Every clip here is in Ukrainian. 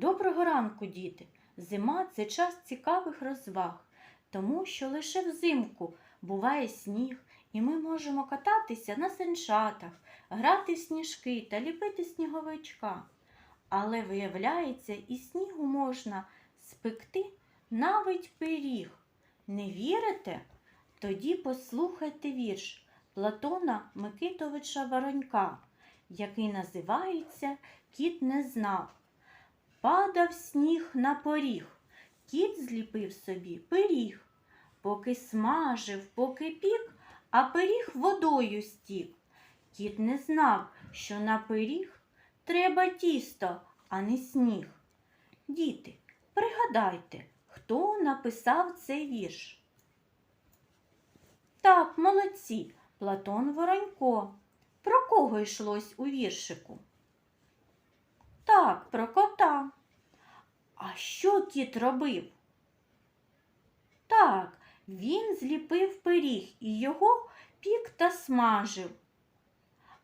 Доброго ранку, діти! Зима це час цікавих розваг, тому що лише взимку буває сніг, і ми можемо кататися на санчатах, грати в сніжки та ліпити сніговичка. Але виявляється, із снігу можна спекти навіть пиріг. Не вірите? Тоді послухайте вірш Платона Микитовича Воронька, який називається Кіт не знав. Падав сніг на поріг, кіт зліпив собі пиріг, поки смажив, поки пік, а пиріг водою стік. Кіт не знав, що на пиріг треба тісто, а не сніг. Діти, пригадайте, хто написав цей вірш? Так, молодці, Платон Воронько. Про кого йшлось у віршику? Так, про кіт робив? Так, він зліпив пиріг і його пік та смажив.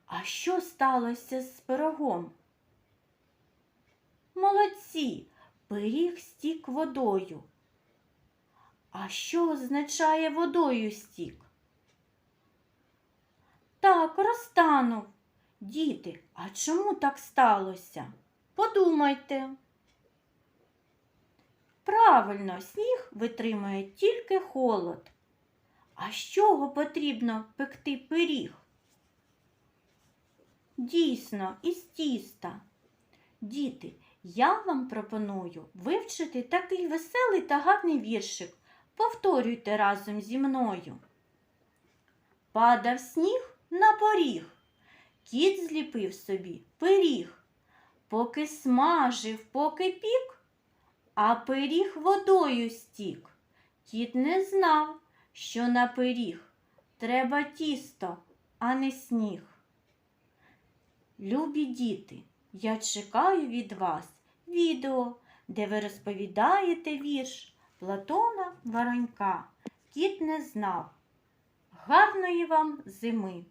А що сталося з пирогом? Молодці, пиріг стік водою. А що означає водою стік? Так, розтанув. Діти, а чому так сталося? Подумайте. Правильно, сніг витримує тільки холод. А з чого потрібно пекти пиріг? Дійсно, із тіста. Діти, я вам пропоную вивчити такий веселий та гарний віршик. Повторюйте разом зі мною. Падав сніг на поріг. Кіт зліпив собі пиріг, поки смажив, поки пік, а пиріг водою стік. Кіт не знав, що на пиріг треба тісто, а не сніг. Любі діти, я чекаю від вас відео, де ви розповідаєте вірш Платона Воронька. Кіт не знав. Гарної вам зими!